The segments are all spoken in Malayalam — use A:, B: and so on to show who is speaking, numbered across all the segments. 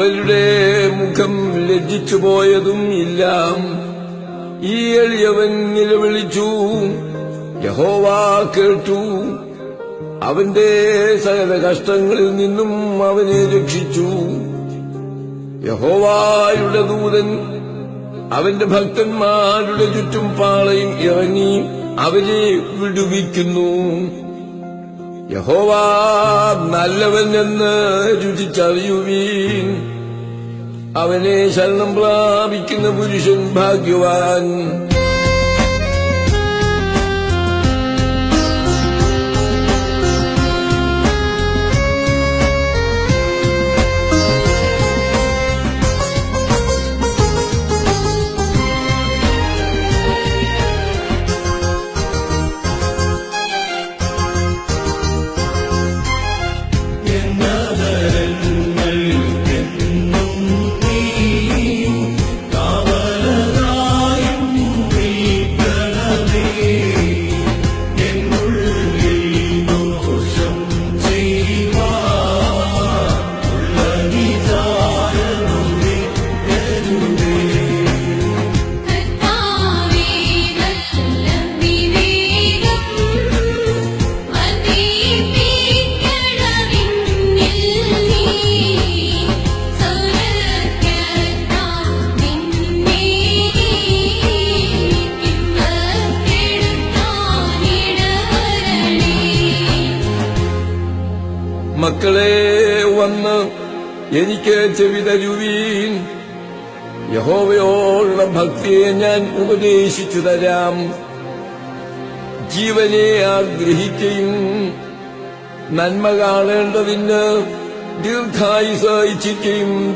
A: അവരുടെ മുഖം ലജ്ജിച്ചു പോയതും ഇല്ല ഈ എളിയവൻ നിലവിളിച്ചു. യഹോവ കേട്ടു. അവന്റെ സകല കഷ്ടങ്ങളിൽ നിന്നും അവനെ രക്ഷിച്ചു. യഹോവായുടെ ദൂതൻ അവന്റെ ഭക്തന്മാരുടെ ചുറ്റും പാളയും ഇറങ്ങി അവരെ വിടുവിക്കുന്നു. യഹോവ നല്ലവൻ എന്ന് രുചിച്ചറിയുവീൻ. അവനെ ശരണം പ്രാപിക്കുന്ന പുരുഷൻ ഭാഗ്യവാൻ. എനിക്ക് ചെവി തരുവീൻ യഹോവയോടുള്ള ഭക്തിയെ ഞാൻ ഉപദേശിച്ചു തരാം. ജീവനെ ആഗ്രഹിക്കുകയും നന്മ കാണേണ്ടതിന് ദീർഘായുസ്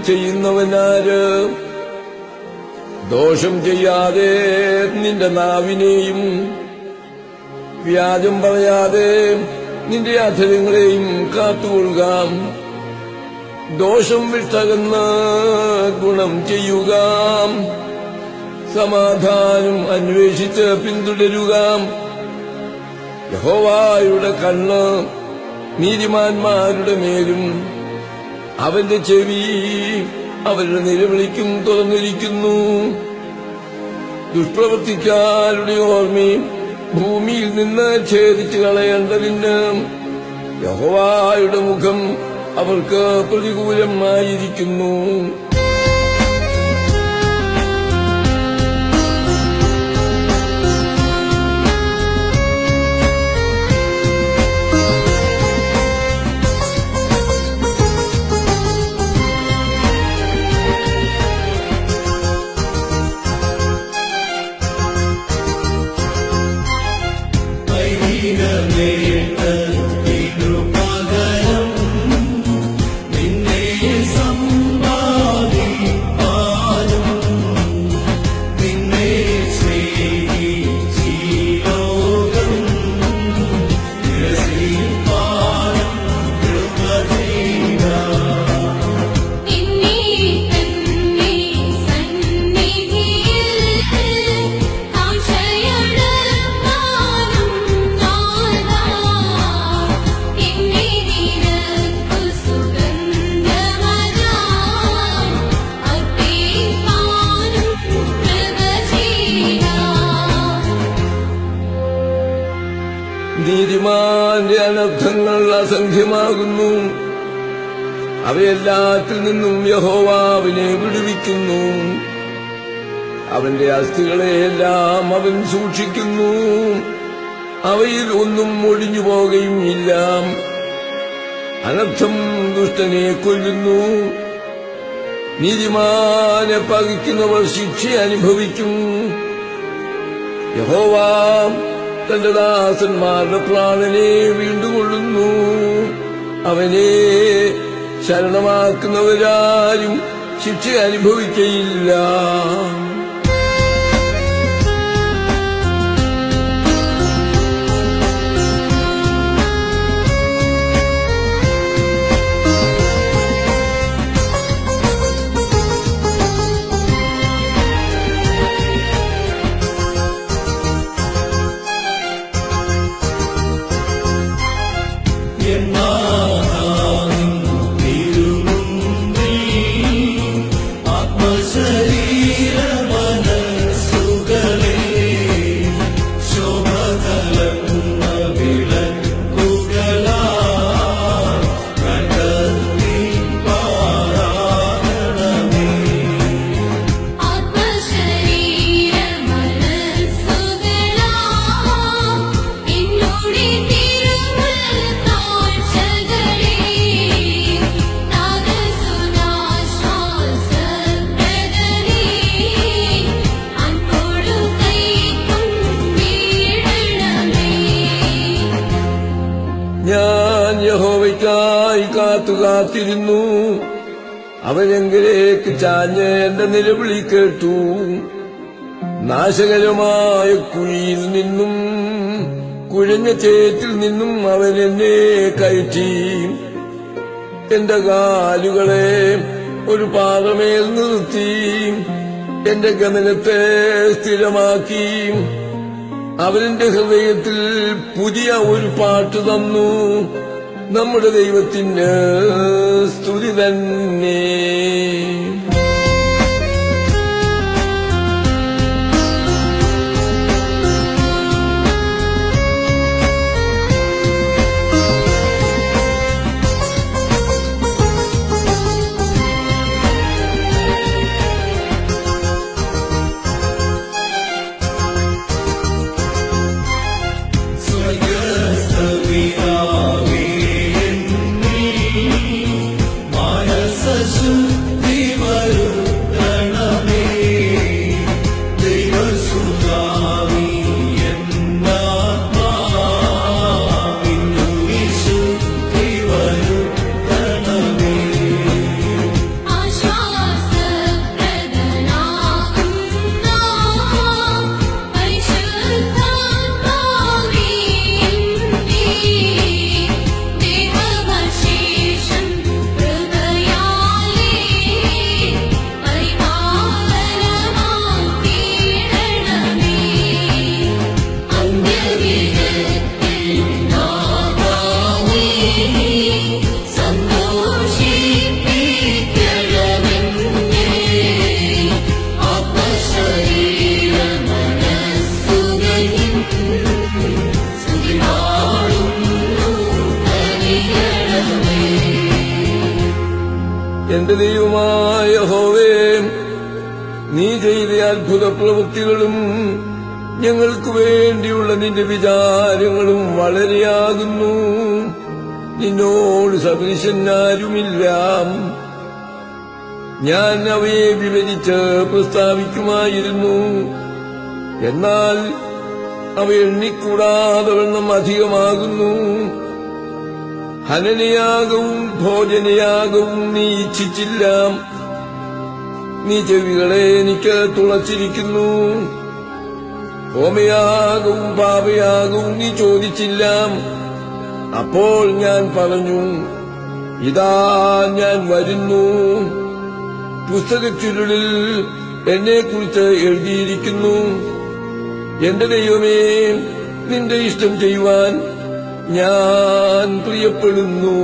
A: ചെയ്യുന്നവനാര്? ദോഷം ചെയ്യാതെ നിന്റെ നാവിനെയും വ്യാജം പറയാതെ നിന്റെ അധരങ്ങളെയും കാത്തുകൊള്ളുക. ദോഷം വിട്ടകന്ന് ഗുണം ചെയ്യുക. സമാധാനം അന്വേഷിച്ച് പിന്തുടരുക. യഹോവായുടെ കണ്ണ് നീതിമാന്മാരുടെ മേലും അവന്റെ ചെവി അവരുടെ നിലവിളിക്കും തുറന്നിരിക്കുന്നു. ദുഷ്പ്രവർത്തിക്കാരുടെ ഓർമ്മയും ഭൂമിയിൽ നിന്ന് ഛേദിച്ചു കളയേണ്ടതിന് യഹോവായുടെ മുഖം അവർക്ക് പ്രതികൂലമായിരിക്കുന്നു അസംഖ്യമാകുന്നു അവയെല്ലാത്തിൽ നിന്നും യഹോവാവിനെ വിടുവിക്കുന്നു. അവന്റെ അസ്ഥികളെയെല്ലാം അവൻ സൂക്ഷിക്കുന്നു. അവയിൽ ഒന്നും ഒഴിഞ്ഞു പോകുകയും ഇല്ല അനർത്ഥം ദുഷ്ടനെ കൊല്ലുന്നു. നീതിമാനെ പകിക്കുന്നവർ ശിക്ഷ അനുഭവിക്കും. യഹോവ തന്റെ ദാസന്മാരുടെ പ്രാണനെ വീണ്ടുകൊള്ളുന്നു. അവനെ ശരണമാക്കുന്നവരാരും ശിക്ഷ അനുഭവിക്കയില്ല. കാത്തിരുന്നു അവരെങ്കിലേക്ക് ചാഞ്ഞ് എന്റെ നിലവിളി കേട്ടു. നാശകരമായ കുഴിയിൽ നിന്നും കുഴഞ്ഞ ചേറ്റിൽ നിന്നും അവൻ എന്നെ കയറ്റി. എന്റെ കാലുകളെ ഒരു പാറമേൽ നിർത്തി. എന്റെ ഗമനത്തെ സ്ഥിരമാക്കി. അവരിന്റെ ഹൃദയത്തിൽ പുതിയ ഒരു പാട്ട് തന്നു. നമ്മുടെ ദൈവത്തിന് സ്തുതി തന്നെ.
B: എന്റെ
A: ദൈവമായ ഹോവേ നീ ചെയ്ത അത്ഭുത പ്രവൃത്തികളും ഞങ്ങൾക്ക് വേണ്ടിയുള്ള നിന്റെ വിചാരങ്ങളും വളരെയാകുന്നു. നിന്നോട് സദൃശനാരുമില്ല. ഞാൻ അവയെ വിവരിച്ച് പ്രസ്താവിക്കുമായിരുന്നു. എന്നാൽ അവ എണ്ണിക്കൂടാതെ വണ്ണം അധികമാകുന്നു. ഹനനയാകവും ഭോജനയാകവും നീ ഇച്ഛിച്ചില്ല നീ ചെവികളെ എനിക്ക് തുളച്ചിരിക്കുന്നു. ഹോമയാകും പാപയാകവും നീ ചോദിച്ചില്ല. അപ്പോൾ ഞാൻ പറഞ്ഞു ഇതാ ഞാൻ വരുന്നു. പുസ്തകച്ചുരുളിൽ എന്നെക്കുറിച്ച് എഴുതിയിരിക്കുന്നു. എന്റെ ദൈവമേ നിന്റെ ഇഷ്ടം ചെയ്യുവാൻ ഞാൻ പ്രിയപ്പെടുന്നു.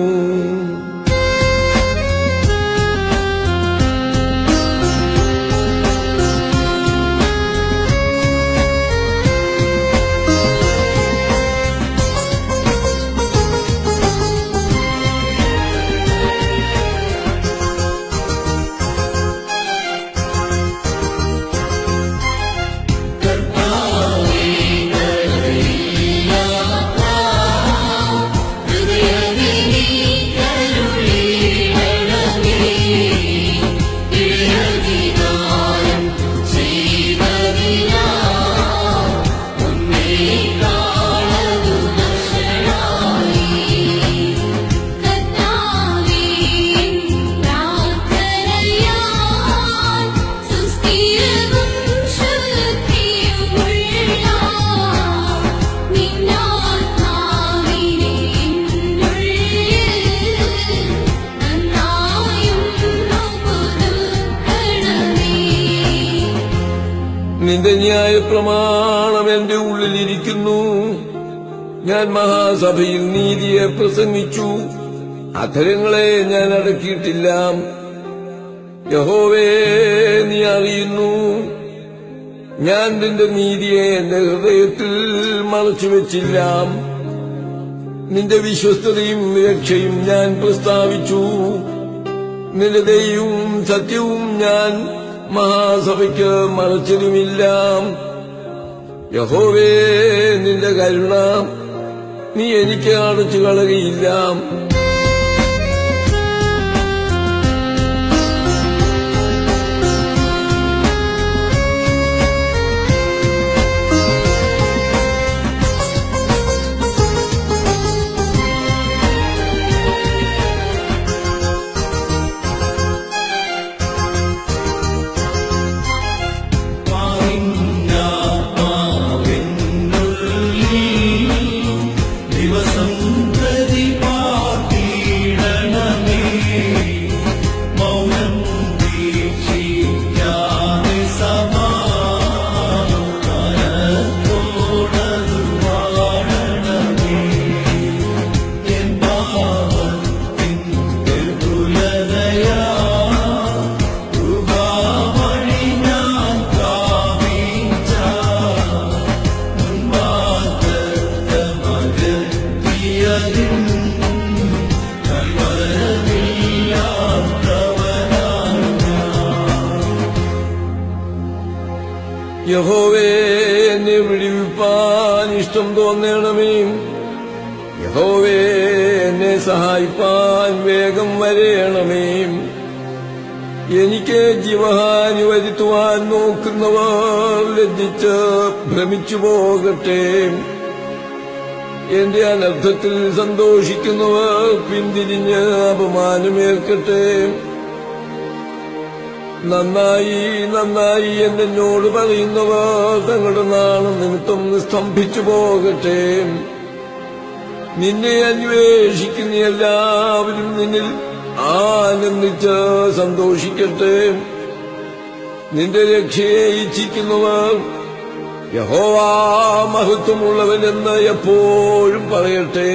A: നിന്റെ ന്യായ പ്രമാണം എന്റെ ഉള്ളിലിരിക്കുന്നു ഞാൻ മഹാസഭയിൽ നീതിയെ പ്രസംഗിച്ചു. അധരങ്ങളെ ഞാൻ അടക്കിയിട്ടില്ല. യഹോവേ നീ അറിയുന്നു. ഞാൻ നിന്റെ നീതിയെ എന്റെ ഹൃദയത്തിൽ മറച്ചുവെച്ചില്ല നിന്റെ വിശ്വസ്തതയും രക്ഷയും ഞാൻ പ്രസ്താവിച്ചു. നിന്റെ ദയവും സത്യവും ഞാൻ മഹാസഭയ്ക്ക് മറച്ചതുമില്ല യഹോവേ നിന്റെ കരുണ നീ എനിക്ക് അടച്ചു കളകയില്ല ജീവഹാനി വരുത്തുവാൻ നോക്കുന്നവർ ലജ്ജിച്ച് ഭ്രമിച്ചു പോകട്ടെ. എന്റെ അനർത്ഥത്തിൽ സന്തോഷിക്കുന്നവർ പിന്തിരിഞ്ഞ് അപമാനമേൽക്കട്ടെ. നന്നായി നന്നായി എന്നോട് പറയുന്നവർ തങ്ങളുടെ നാണം നിമിത്തം സ്തംഭിച്ചു പോകട്ടെ. നിന്നെ അന്വേഷിക്കുന്ന എല്ലാവരും നിന്നിൽ ആനന്ദിച്ച് സന്തോഷിക്കട്ടെ. നിന്റെ രക്ഷയെ ഇച്ഛിക്കുന്നവർ യഹോവാ മഹത്വമുള്ളവനെന്ന് എപ്പോഴും പറയട്ടെ.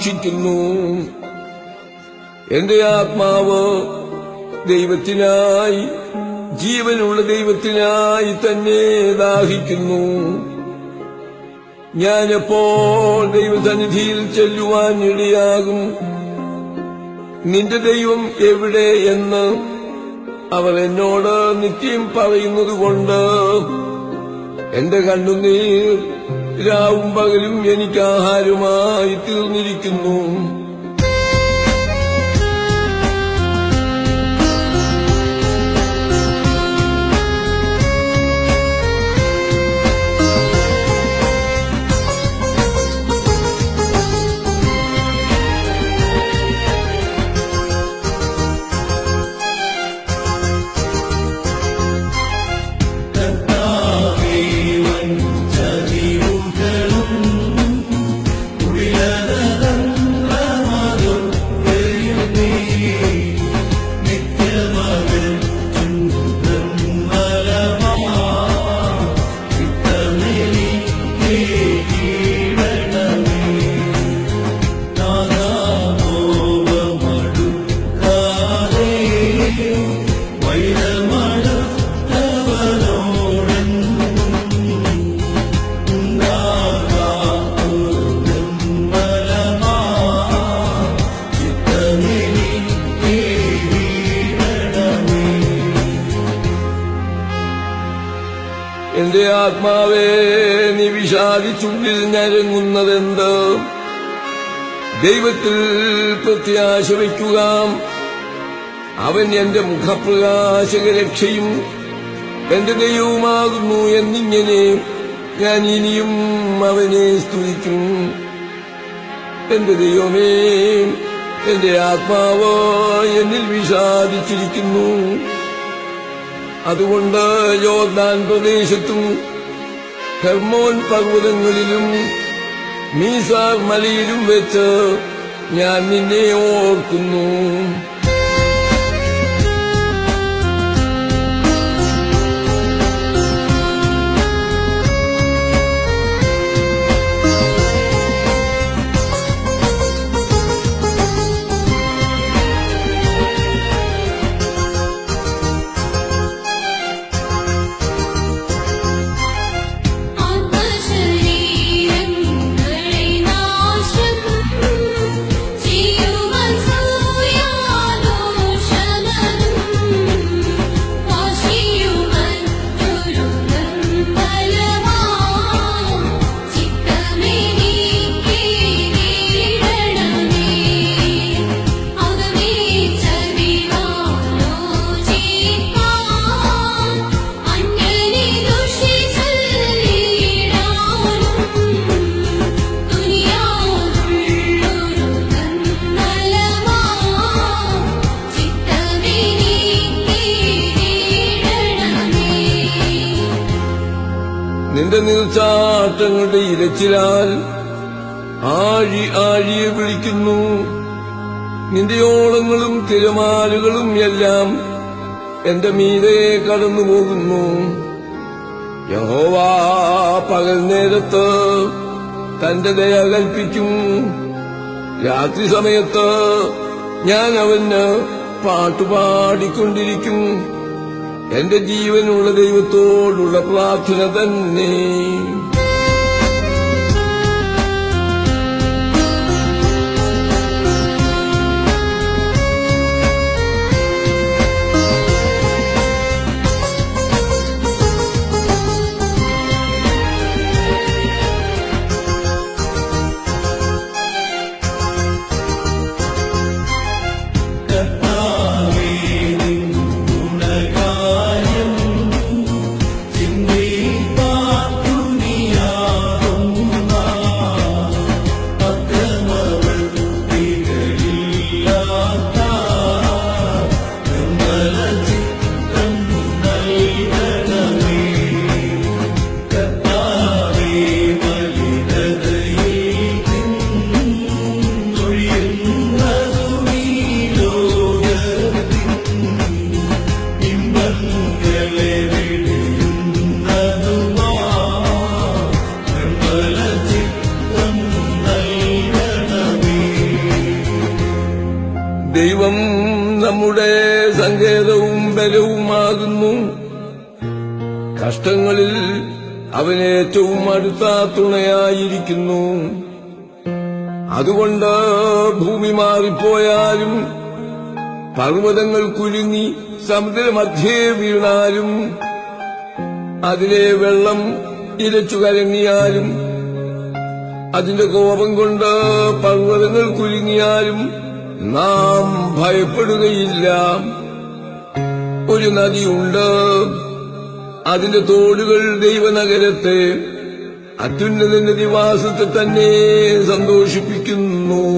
A: കാക്ഷിക്കുന്നു എന്റെ ആത്മാവ് ദൈവത്തിനായി ജീവനുള്ള ദൈവത്തിനായി തന്നെ ദാഹിക്കുന്നു. ഞാനെപ്പോൾ ദൈവസന്നിധിയിൽ ചെല്ലുവാൻ ഇടയാകും? നിന്റെ ദൈവം എവിടെ എന്ന് അവർ എന്നോട് നിത്യം പറയുന്നത് കൊണ്ട് എന്റെ കണ്ണുനീർ രാവും പകലും എനിക്ക് ആഹാരമായി തീർന്നിരിക്കുന്നു. ആത്മാവേ നീ വിഷാദിച്ചുള്ളിൽ ഞരങ്ങുന്നതെന്ത്? ദൈവത്തിൽ പ്രത്യാശ വയ്ക്കുക. അവൻ എന്റെ മുഖപ്രകാശക രക്ഷയും എന്റെ ദൈവവുമാകുന്നു എന്നിങ്ങനെ ഞാൻ ഇനിയും അവനെ സ്തുതിക്കും. എന്റെ ദൈവമേ എന്റെ ആത്മാവ് എന്നിൽ വിഷാദിച്ചിരിക്കുന്നു. അതുകൊണ്ട് യോദ്ധാൻ പ്രദേശത്തും ഹെർമോൻ പർവതങ്ങളിലും മീസാർ മലയിലും വെച്ച് ഞാൻ നിന്നെ ഓർക്കുന്നു. തിരമാലുകളും എല്ലാം എന്റെ മീതെ കടന്നു പോകുന്നു. യഹോവാ പകൽ നേരത്ത് തന്റെ ദയ കൽപ്പിക്കും. രാത്രി സമയത്ത് ഞാൻ അവന് പാട്ടുപാടിക്കൊണ്ടിരിക്കും എന്റെ ജീവനുള്ള ദൈവത്തോടുള്ള പ്രാർത്ഥന തന്നെ. ദൈവം നമ്മുടെ സങ്കേതവും ബലവുമാകുന്നു. കഷ്ടങ്ങളിൽ അവനേറ്റവും അടുത്ത തുണയായിരിക്കുന്നു. അതുകൊണ്ട് ഭൂമി മാറിപ്പോയാലും പർവതങ്ങൾ കുരുങ്ങി സമുദ്രമധ്യേ വീണാലും അതിലെ വെള്ളം ഇരച്ചു കരങ്ങിയാലും അതിന്റെ കോപം കൊണ്ട് പർവതങ്ങൾ കുലുങ്ങിയാലും നാം ഭയപ്പെടുകയില്ല. ഒരു നദിയുണ്ട്. അതിന്റെ തോടുകൾ ദൈവനഗരത്തെ അത്യുന്നതിന്റെ നിവാസത്തെ തന്നെ സന്തോഷിപ്പിക്കുന്നു.